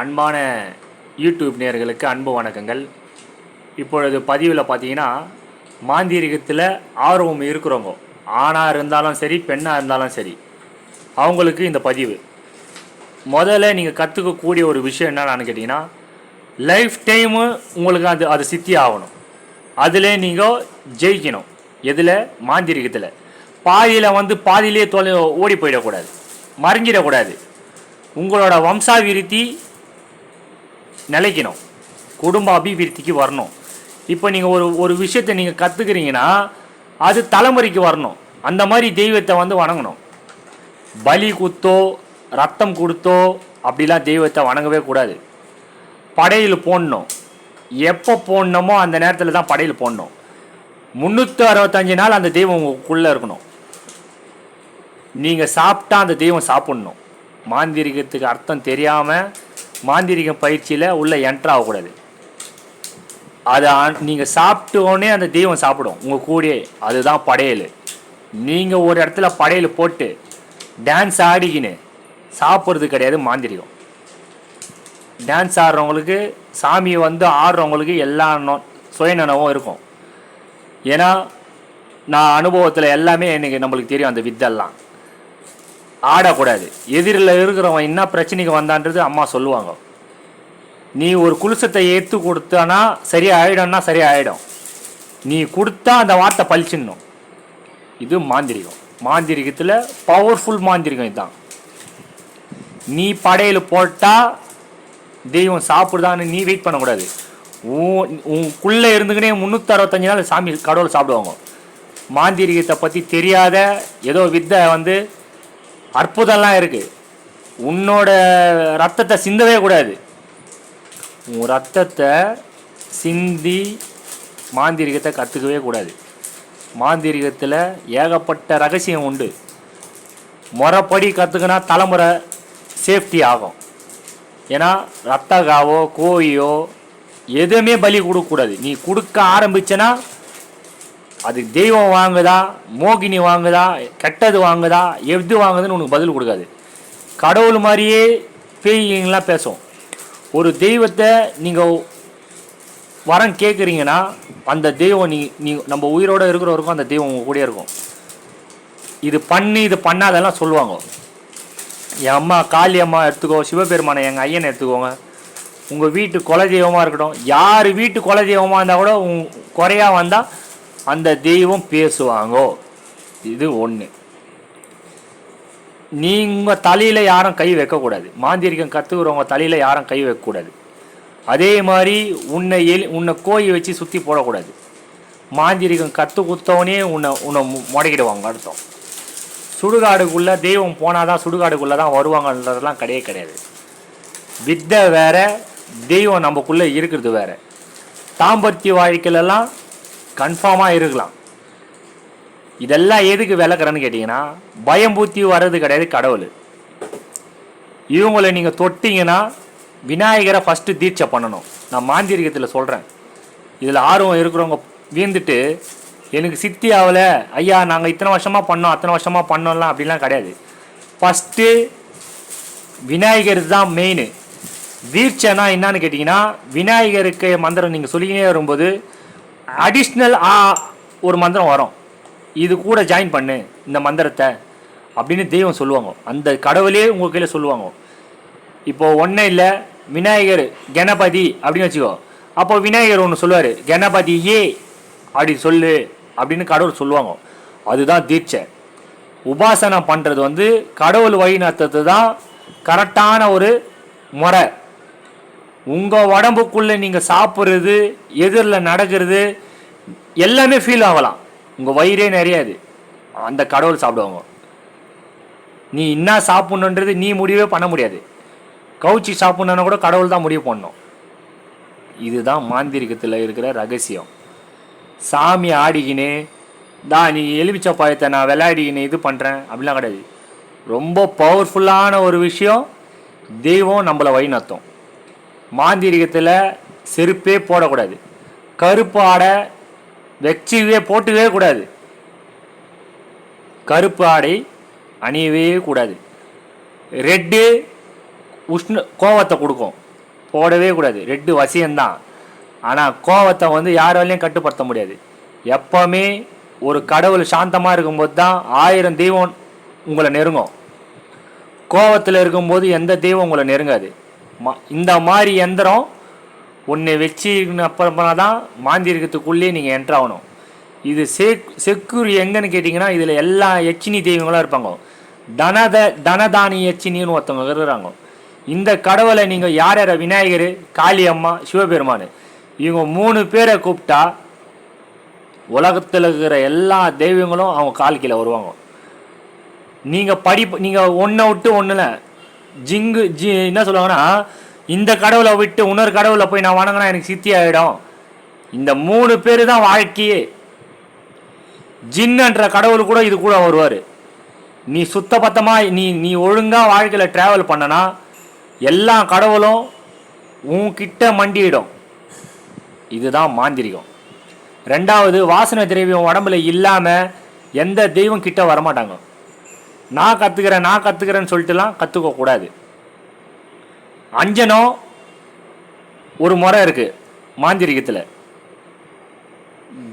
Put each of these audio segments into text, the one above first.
அன்பான யூடியூப் நேயர்களுக்கு அன்பு வணக்கங்கள். இப்பொழுது பதிவில் பார்த்தீங்கன்னா மாந்திரிகத்தில் ஆர்வம் இருக்கிறவங்க ஆணாக இருந்தாலும் சரி பெண்ணாக இருந்தாலும் சரி அவங்களுக்கு இந்த பதிவு. முதல்ல நீங்கள் கற்றுக்கக்கூடிய ஒரு விஷயம் என்னன்னு கேட்டிங்கன்னா லைஃப் டைமு உங்களுக்கு அது அது சித்தி ஆகணும். அதில் நீங்கள் ஜெயிக்கணும். எதில்? மாந்திரிகத்தில். பாதியில் வந்து பாதியிலே தொலை ஓடி போயிடக்கூடாது. மறைஞ்சிடக்கூடாது. உங்களோட வம்சாவிருத்தி நிலைக்கணும். குடும்ப அபிவிருத்திக்கு வரணும். இப்போ நீங்கள் ஒரு ஒரு விஷயத்தை நீங்கள் கற்றுக்கிறீங்கன்னா அது தலைமுறைக்கு வரணும். அந்த மாதிரி தெய்வத்தை வந்து வணங்கணும். பலி குத்தோ ரத்தம் கொடுத்தோ அப்படிலாம் தெய்வத்தை வணங்கவே கூடாது. படையில் போடணும். எப்போ போடணுமோ அந்த நேரத்தில் தான் படையில் போடணும். முந்நூற்றி அறுபத்தஞ்சு நாள் அந்த தெய்வம் உங்களுக்குள்ளே இருக்கணும். நீங்கள் சாப்பிட்டா அந்த தெய்வம் சாப்பிட்ணும். மாந்திரிகத்துக்கு அர்த்தம் தெரியாமல் மாந்திரிக பயிற்சியில் உள்ளே என்ட்ரு ஆகக்கூடாது. அதை நீங்கள் சாப்பிட்ட உடனே அந்த தெய்வம் சாப்பிடும். உங்கள் கூடயே அதுதான் படையல். நீங்கள் ஒரு இடத்துல படையல் போட்டு டான்ஸ் ஆடிக்கின்னு சாப்பிட்றது கிடையாது மாந்திரிகம். டான்ஸ் ஆடுறவங்களுக்கு சாமியை வந்து ஆடுறவங்களுக்கு எல்லா சுயநனவும் இருக்கும். ஏன்னா நான் அனுபவத்தில் எல்லாமே எனக்கு நம்மளுக்கு தெரியும் அந்த வித்தெல்லாம். ஆடக்கூடாது. எதிரில் இருக்கிறவன் என்ன பிரச்சனைக்கு வந்தான்றது அம்மா சொல்லுவாங்க. நீ ஒரு குலுசத்தை ஏற்று கொடுத்தானா சரி ஆகிடும்னா சரி ஆகிடும் நீ கொடுத்தா அந்த வார்த்தை பழிச்சிடணும். இது மாந்திரிகம். மாந்திரிகத்தில் பவர்ஃபுல் மாந்திரிகம் இதுதான். நீ படையில் போட்டால் தெய்வம் சாப்பிடுதான்னு நீ வெயிட் பண்ணக்கூடாது. உன் உனக்குள்ளே இருந்துக்கினே முந்நூற்றி அறுபத்தஞ்சு நாள் சாமி கடவுள் சாப்பிடுவாங்க. மாந்திரிகத்தை பற்றி தெரியாத ஏதோ வித்தை வந்து அற்புதம்லாம் இருக்குது உன்னோட ரத்தத்தை சிந்தவே கூடாது. உன் ரத்தத்தை சிந்தி மாந்திரிகத்தை கற்றுக்கவே கூடாது. மாந்திரிகத்தில் ஏகப்பட்ட ரகசியம் உண்டு. முறைப்படி கற்றுக்கினா தலைமுறை சேஃப்டி ஆகும். ஏன்னா ரத்தகாவோ கோழியோ எதுவுமே பலி கொடுக்கக்கூடாது நீ கொடுக்க ஆரம்பிச்சேன்னா அது தெய்வம் வாங்குதா மோகினி வாங்குதா கெட்டது வாங்குதா எது வாங்குதுன்னு உனக்கு பதில் கொடுக்காது. கடவுள் மாதிரியே பேய்களாம் பேசும். ஒரு தெய்வத்தை நீங்கள் வரம் கேட்குறீங்கன்னா அந்த தெய்வம் நீ நீ நம்ம உயிரோடு இருக்கிறவருக்கும் அந்த தெய்வம் உங்கள் கூடயே இருக்கும். இது பண்ணி இது பண்ணாதெல்லாம் சொல்லுவாங்க. என் அம்மா காளி அம்மா எடுத்துக்கோ சிவபெருமானை எங்கள் ஐயனை எடுத்துக்கோங்க. உங்கள் வீட்டு குலதெய்வமாக இருக்கட்டும். யார் வீட்டு குலதெய்வமாக இருந்தால் கூட உங் குறையா வந்தால் அந்த தெய்வம் பேசுவாங்கோ? இது ஒன்று நீங்கள் தலையில் யாரும் கை வைக்கக்கூடாது. மாந்திரிகம் கற்றுக்கிறவங்க தலையில் யாரும் கை வைக்கக்கூடாது. அதே மாதிரி உன்னை எலி உன்னை கோயில் வச்சு சுற்றி போடக்கூடாது. மாந்திரிகம் கற்று கொடுத்தவனே உன்னை உன்னை முடக்கிடுவாங்க அர்த்தம் சுடுகாடுக்குள்ளே தெய்வம் போனால் தான் சுடுகாடுக்குள்ளே தான் வருவாங்கன்றதெல்லாம் கிடையவே கிடையாது. வித்தை வேற தெய்வம் நமக்குள்ளே இருக்கிறது வேறு. தாம்பத்திய வாழ்க்கையிலலாம் கன்ஃபார்மாக இருக்கலாம். இதெல்லாம் எதுக்கு விளக்குறேன்னு கேட்டிங்கன்னா பயம் பூத்தி வர்றது கிடையாது கடவுள். இவங்களை நீங்கள் தொட்டிங்கன்னா விநாயகரை ஃபஸ்ட்டு தீட்சை பண்ணணும். நான் மாந்திரிகத்தில் சொல்கிறேன் இதில் ஆர்வம் இருக்கிறவங்க வீழ்ந்துட்டு எனக்கு சித்தி ஆகலை ஐயா நாங்கள் இத்தனை வருஷமாக பண்ணோம் அத்தனை வருஷமாக பண்ணோம்லாம் அப்படிலாம் கிடையாது. ஃபஸ்ட்டு விநாயகர் தான் மெயின் தீட்சைனா என்னன்னு கேட்டிங்கன்னா விநாயகருக்கு மந்திரம் நீங்கள் சொல்லிக்கினே வரும்போது அடிஷ்னல் ஒரு மந்திரம் வரும். இது கூட ஜாயின் பண்ணு இந்த மந்திரத்தை அப்படின்னு தெய்வம் சொல்லுவாங்க. அந்த கடவுளே உங்கள் கையில் சொல்லுவாங்க. இப்போ ஒன்றே இல்லை விநாயகர் கணபதி அப்படின்னு வச்சுக்கோ. அப்போ விநாயகர் ஒன்று சொல்லுவார் கணபதி ஏ அப்படி சொல்லு அப்படின்னு கடவுள் சொல்லுவாங்க. அதுதான் தீட்சை. உபாசனம் பண்ணுறது வந்து கடவுள் வழி நடத்துறது தான் கரெக்டான ஒரு முறை. உங்கள் உடம்புக்குள்ளே நீங்கள் சாப்பிட்றது எதிரில் நடக்கிறது எல்லாமே ஃபீல் ஆகலாம். உங்கள் வயிறே நிறையாது. அந்த கடவுள் சாப்பிடுவாங்க. நீ என்ன சாப்பிட்ணுன்றது நீ முடிவே பண்ண முடியாது. கவுச்சி சாப்பிட்ணுன்னா கூட கடவுள் தான் முடிவு பண்ணணும். இதுதான் மாந்திரிகத்தில் இருக்கிற ரகசியம். சாமி ஆடிக்கின்னு தான் நீ எலுமிச்சப்பாயத்தை பழத்தை நான் விளையாடிக்கின்னு இது பண்ணுறேன் அப்படிலாம் கிடையாது. ரொம்ப பவர்ஃபுல்லான ஒரு விஷயம் தெய்வம் நம்மளை வழிநடத்தும். மாந்திரிகத்தில் செருப்பே போடக்கூடாது. கருப்பு ஆடை வெச்சிவே போட்டுக்கவே கூடாது. கருப்பு ஆடை அணியவே கூடாது. ரெட்டு உஷ்ண கோவத்தை கொடுக்கும். போடவே கூடாது. ரெட்டு வசியம்தான். ஆனால் கோவத்தை வந்து யாராலையும் கட்டுப்படுத்த முடியாது. எப்போவுமே ஒரு கடவுள் சாந்தமாக இருக்கும்போது தான் ஆயிரம் தெய்வம் உங்களை நெருங்கும். கோவத்தில் இருக்கும்போது எந்த தெய்வம் உங்களை நெருங்காது. இந்த மாதிரி எந்திரம் ஒன்று வச்சு அப்புறமா தான் மாந்திரிகத்துக்குள்ளேயே நீங்கள் என்ட்ரு ஆகணும். இது செக் செக்யூர் எங்கன்னு கேட்டிங்கன்னா இதில் எல்லா எச்சினி தெய்வங்களும் இருப்பாங்க. தனத தனதானி எச்சினின்னு ஒருத்தவங்க இருக்கிறாங்க. இந்த கடவுளை நீங்கள் யார் யார்? விநாயகர் காளி அம்மா சிவபெருமான். இவங்க மூணு பேரை கூப்பிட்டா உலகத்தில் இருக்கிற எல்லா தெய்வங்களும் அவங்க கால் கீழே வருவாங்க. நீங்கள் படி நீங்கள் ஒன்றை விட்டு ஒன்றில் ஜிங்கு ஜி என்ன சொல்லுவாங்கன்னா இந்த கடவுளை விட்டு இன்னொரு கடவுளை போய் நான் வணங்கினா எனக்கு சித்தி ஆகிடும் இந்த மூணு பேர் தான் வாழ்க்கையே ஜின்னுன்ற கடவுள் கூட இது கூட வருவார். நீ சுத்தபத்தமாக நீ நீ ஒழுங்காக வாழ்க்கையில் ட்ராவல் பண்ணனா எல்லா கடவுளும் உன்கிட்ட மண்டியிடும். இதுதான் மாந்திரிகம். ரெண்டாவது வாசனை திரவியம் உடம்புல இல்லாமல் எந்த தெய்வம் கிட்ட வரமாட்டாங்க. நான் கற்றுக்கிறேன் நான் கற்றுக்கிறேன்னு சொல்லிட்டுலாம் கற்றுக்க கூடாது. அஞ்சனம் ஒரு முறை இருக்குது மாந்திரிகத்தில்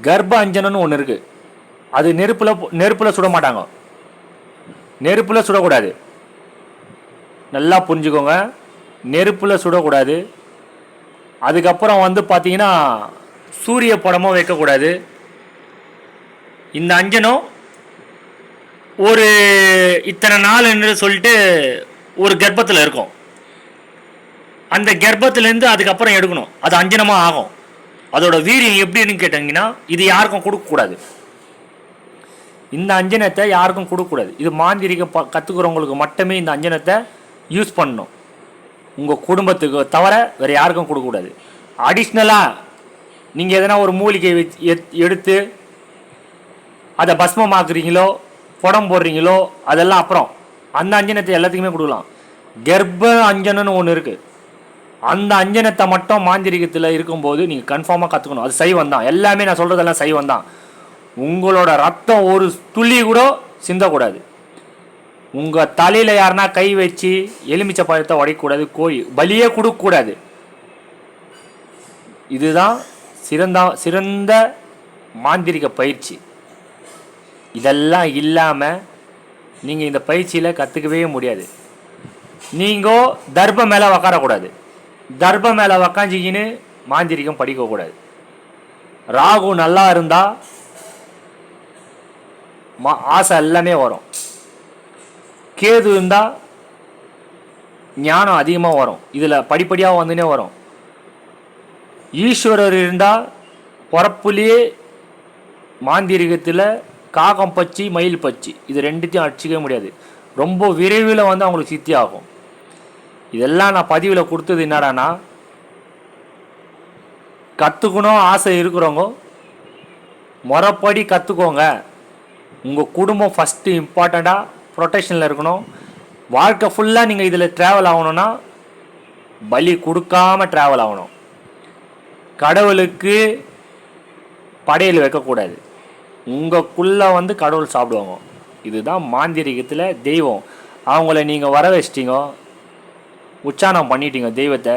கர்ப்ப அஞ்சனம்னு ஒன்று இருக்குது அது நெருப்பில் நெருப்பில் சுட மாட்டாங்க. நெருப்பில் சுடக்கூடாது. நல்லா புரிஞ்சுக்கோங்க. நெருப்பில் சுடக்கூடாது. அதுக்கப்புறம் வந்து பார்த்தீங்கன்னா சூரிய படமும் வைக்கக்கூடாது. இந்த அஞ்சனம் ஒரு இத்தனை நாள் என்று சொல்லிட்டு ஒரு கர்ப்பத்தில் இருக்கும். அந்த கர்ப்பத்திலேருந்து அதுக்கப்புறம் எடுக்கணும். அது அஞ்சனமாக ஆகும். அதோட வீரியம் எப்படின்னு கேட்டிங்கன்னா இது யாருக்கும் கொடுக்கக்கூடாது இந்த அஞ்சனத்தை யாருக்கும் கொடுக்கக்கூடாது இது மாந்திரிக ப கற்றுக்கிறவங்களுக்கு மட்டுமே இந்த அஞ்சனத்தை யூஸ் பண்ணணும். உங்கள் குடும்பத்துக்கு தவிர வேறு யாருக்கும் கொடுக்கக்கூடாது அடிஷ்னலாக நீங்கள் எதனா ஒரு மூலிகை வச்சு எத் எடுத்து அதை பஸ்மமாக்குறீங்களோ புடம் போடுறீங்களோ அதெல்லாம் அப்புறம். அந்த அஞ்சனத்தை எல்லாத்துக்குமே கொடுக்கலாம். கர்ப்ப அஞ்சனம்னு ஒன்று இருக்குது அந்த அஞ்சனத்தை மட்டும் மாந்திரிகத்தில் இருக்கும்போது நீங்கள் கன்ஃபார்மாக கற்றுக்கணும் அது சைவம் தான். எல்லாமே நான் சொல்கிறதெல்லாம் சைவம் தான். உங்களோட ரத்தம் ஒரு துளி கூட சிந்தக்கூடாது. உங்கள் தலையில் யாருனா கை வச்சு எலுமிச்சை பழத்தை உடைக்கக்கூடாது. கோழி பலியே கொடுக்கக்கூடாது. இதுதான் சிறந்த சிறந்த மாந்திரிக பயிற்சி. இதெல்லாம் இல்லாமல் நீங்கள் இந்த பயிற்சியில் கற்றுக்கவே முடியாது. நீங்கள் தர்ப்பம் மேலே உக்காரக்கூடாது. தர்ப்பம் மேலே உக்காஞ்சிக்கின்னு மாந்திரிகம் படிக்கக்கூடாது ராகு நல்லா இருந்தால் மா ஆசை எல்லாமே வரும். கேது இருந்தால் ஞானம் அதிகமாக வரும். இதில் படிப்படியாக வந்துனே வரும். ஈஸ்வரர் இருந்தால் பிறப்புலேயே மாந்திரிகத்தில் காகம் பச்சி மயில் பச்சி. இது ரெண்டுத்தையும் அடிச்சிக்கவே முடியாது. ரொம்ப விரைவில் வந்து அவங்களுக்கு சித்தி ஆகும் இதெல்லாம் நான் பதிவில் கொடுத்தது என்னடான்னா கற்றுக்கணும் ஆசை இருக்கிறவங்க முறைப்படி கற்றுக்கோங்க உங்கள் குடும்பம் ஃபஸ்ட்டு இம்பார்ட்டண்ட்டாக ப்ரொட்டெக்ஷனில் இருக்கணும். வாழ்க்கை ஃபுல்லாக நீங்கள் இதில் ட்ராவல் ஆகணும்னா பலி கொடுக்காம ட்ராவல் ஆகணும். கடவுளுக்கு படையல் வைக்கக்கூடாது. உங்களுக்குள்ளே வந்து கடவுள் சாப்பிடுவாங்க. இதுதான் மாந்திரிகத்தில் தெய்வம். அவங்கள நீங்கள் வர வச்சிட்டீங்க உச்சாரணம் பண்ணிட்டீங்க தெய்வத்தை.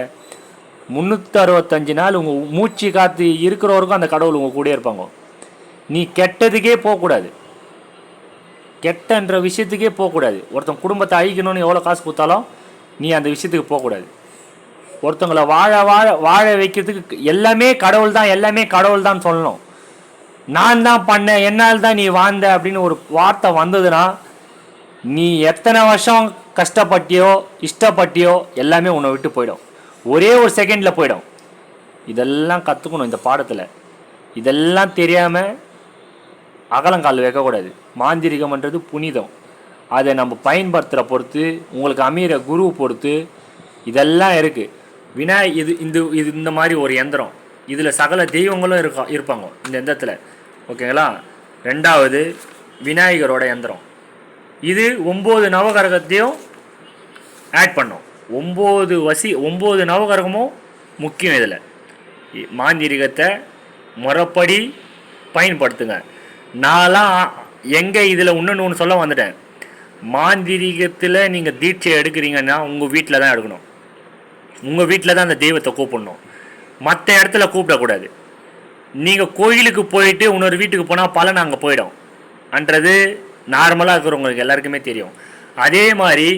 முந்நூற்றி அறுபத்தஞ்சு நாள் உங்கள் மூச்சு காற்று இருக்கிறவருக்கும் அந்த கடவுள் உங்கள் கூட இருப்பாங்க. நீ கெட்டதுக்கே போகக்கூடாது. கெட்டன்ற விஷயத்துக்கே போகக்கூடாது. ஒருத்தன் குடும்பத்தை அழிக்கணும்னு எவ்வளோ காசு கொடுத்தாலும் நீ அந்த விஷயத்துக்கு போகக்கூடாது. ஒருத்தவங்கள வாழ வாழ வாழ வைக்கிறதுக்கு எல்லாமே கடவுள் தான் எல்லாமே கடவுள் தான் சொல்லணும். நான் தான் பண்ணேன் என்னால் தான் நீ வாழ்ந்த அப்படின்னு ஒரு வார்த்தை வந்ததுன்னா நீ எத்தனை வருஷம் கஷ்டப்பட்டியோ இஷ்டப்பட்டியோ எல்லாமே உன்னை விட்டு போயிடும். ஒரே ஒரு செகண்டில் போயிடும். இதெல்லாம் கற்றுக்கணும் இந்த பாடத்தில். இதெல்லாம் தெரியாமல் அகலங்கால் வைக்கக்கூடாது. மாந்திரிகம்ன்றது புனிதம். அதை நம்ம பயன்படுத்துகிற பொறுத்து உங்களுக்கு அமையிற குரு பொறுத்து இதெல்லாம் இருக்குது வினா இது இந்த இது இந்த மாதிரி ஒரு எந்திரம். இதில் சகல தெய்வங்களும் இருக்கா இருப்பாங்க. இந்த எந்திரத்தில் ஓகேங்களா? ரெண்டாவது விநாயகரோட எந்திரம். இது ஒம்பது நவகரகத்தையும் ஆட் பண்ணோம். ஒம்பது வசி ஒம்பது நவகரகமும் முக்கியம் இதில். மாந்திரிகத்தை முறைப்படி பயன்படுத்துங்க. நான்லாம் எங்கே இதில் இன்னொன்று ஒன்று சொல்ல வந்துட்டேன். மாந்திரிகத்தில் நீங்கள் தீட்சை எடுக்கிறீங்கன்னா உங்கள் வீட்டில் தான் எடுக்கணும். உங்கள் வீட்டில் தான் அந்த தெய்வத்தை கூப்பிடணும். மற்ற இடத்துல கூப்பிடக்கூடாது. நீங்கள் கோயிலுக்கு போயிட்டு இன்னொரு வீட்டுக்கு போனால் பலன் அங்கே போயிடும். அன்றது நார்மலாக இருக்கிறவங்களுக்கு எல்லாருக்குமே தெரியும். அதே மாதிரி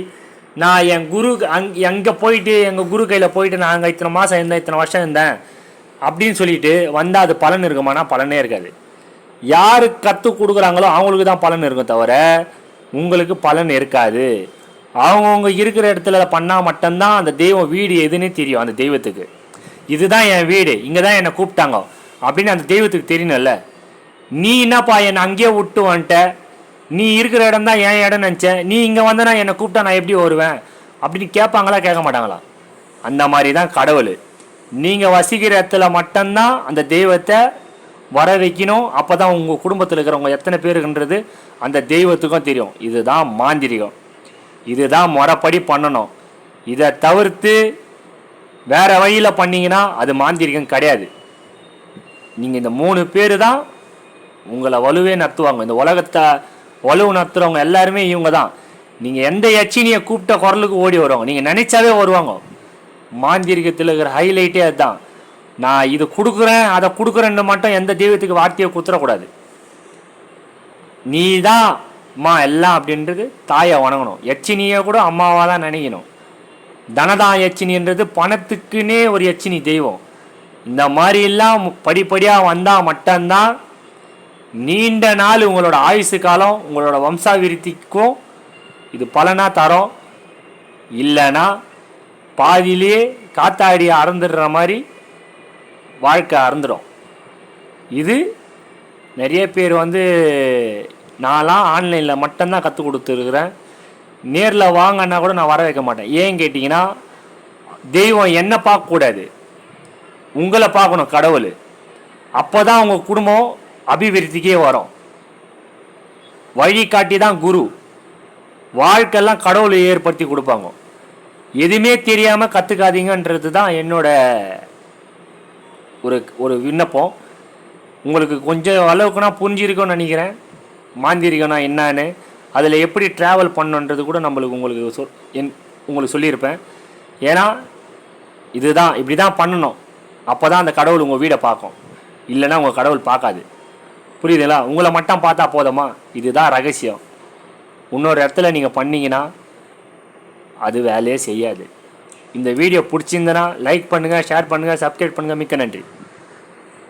நான் என் குரு அங் எங்கே போயிட்டு எங்கள் குரு கையில் போயிட்டு நான் அங்கே இத்தனை மாதம் இருந்தேன் இத்தனை வருஷம் இருந்தேன் அப்படின்னு சொல்லிட்டு வந்தால் அது பலன் இருக்குமானா? பலனே இருக்காது. யார் கற்றுக் கொடுக்குறாங்களோ அவங்களுக்கு தான் பலன் இருக்கும் தவிர உங்களுக்கு பலன் இருக்காது. அவங்கவுங்க இருக்கிற இடத்துல பண்ணால் மட்டும்தான் அந்த தெய்வம் வீடு எதுன்னு தெரியும் அந்த தெய்வத்துக்கு. இதுதான் என் வீடு. இங்கே தான் என்னை கூப்பிட்டாங்க. அப்படின்னு அந்த தெய்வத்துக்கு தெரியணும்ல. நீ என்னப்பா என்னை அங்கேயே விட்டு வந்துட்ட? நீ இருக்கிற இடம் தான் என் இடம் நினச்சேன் நீ இங்கே வந்தனா என்னை கூப்பிட்டா நான் எப்படி வருவேன்? அப்படின்னு கேட்பாங்களா கேட்க மாட்டாங்களா? அந்த மாதிரி தான் கடவுள். நீங்கள் வசிக்கிற இடத்துல மட்டும்தான் அந்த தெய்வத்தை வர வைக்கணும். அப்போ தான் உங்கள் குடும்பத்தில் இருக்கிறவங்க எத்தனை பேருக்குன்றது அந்த தெய்வத்துக்கும் தெரியும். இதுதான் மாந்திரிகம். இதுதான் முறைப்படி பண்ணணும். இதை தவிர்த்து வேறு வழியில் பண்ணிங்கன்னா அது மாந்திரிகம் கிடையாது. நீங்கள் இந்த மூணு பேர் தான் உங்களை வலுவே நடத்துவாங்க. இந்த உலகத்தை வலுவு நடத்துகிறவங்க எல்லாருமே இவங்க தான். நீங்கள் எந்த யட்சினியை கூப்பிட்ட குரலுக்கு ஓடி வருவாங்க? நீங்கள் நினைச்சாவே வருவாங்க. மாந்திரிகத்தில் இருக்கிற ஹைலைட்டே அதுதான். நான் இது கொடுக்குறேன் அதை கொடுக்குறேன்னு மட்டும் எந்த தெய்வத்துக்கு வார்த்தையை குத்துறக்கூடாது. நீ தான் அம்மா எல்லாம் அப்படின்றது தாயை வணங்கணும். யட்சினியை கூட அம்மாவாக தான் நினைக்கணும். தனதான் யட்சினின்றது பணத்துக்குன்னே ஒரு யட்சினி தெய்வம். இந்த மாதிரிலாம் படிப்படியாக வந்தால் மட்டும்தான் நீண்ட நாள் உங்களோட ஆயுசு காலம் உங்களோட வம்சாவிருத்திக்கும் இது பலனாக தரும். இல்லைன்னா பாதியிலேயே காத்தாடி அறந்துடுற மாதிரி வாழ்க்கை அறந்துடும். இது நிறைய பேர் வந்து நான்லாம் ஆன்லைனில் மட்டும்தான் கற்றுக் கொடுத்துருக்குறேன். நேரில் வாங்கன்னா கூட நான் வர வைக்க மாட்டேன். ஏன் கேட்டிங்கன்னா தெய்வம் என்ன பார்க்கக்கூடாது. உங்களை பார்க்கணும் கடவுள். அப்போ தான் உங்கள் குடும்பம் அபிவிருத்திக்கே வரும். வழிகாட்டி தான் குரு. வாழ்க்கெல்லாம் கடவுளை ஏற்படுத்தி கொடுப்பாங்க. எதுவுமே தெரியாமல் கற்றுக்காதீங்கன்றது தான் என்னோட ஒரு ஒரு விண்ணப்பம். உங்களுக்கு கொஞ்சம் அளவுக்குனா புரிஞ்சிருக்கோன்னு நினைக்கிறேன். மாந்திரிகம்னா என்னன்னு. அதில் எப்படி ட்ராவல் பண்ணுன்றது கூட நம்மளுக்கு உங்களுக்கு சொல் என் உங்களுக்கு சொல்லியிருப்பேன். ஏன்னா இதுதான் இப்படி தான் பண்ணணும். அப்போ தான் அந்த கடவுள் உங்கள் வீடை பார்க்கும். இல்லைன்னா உங்கள் கடவுள் பார்க்காது. புரியுதுங்களா? உங்களை மட்டும் பார்த்தா போதுமா? இதுதான் ரகசியம். இன்னொரு இடத்துல நீங்கள் பண்ணீங்கன்னா அது வேலையே செய்யாது. இந்த வீடியோ பிடிச்சிருந்தனா லைக் பண்ணுங்கள் ஷேர் பண்ணுங்கள் சப்ஸ்கிரைப் பண்ணுங்கள் மிக்க நன்றி.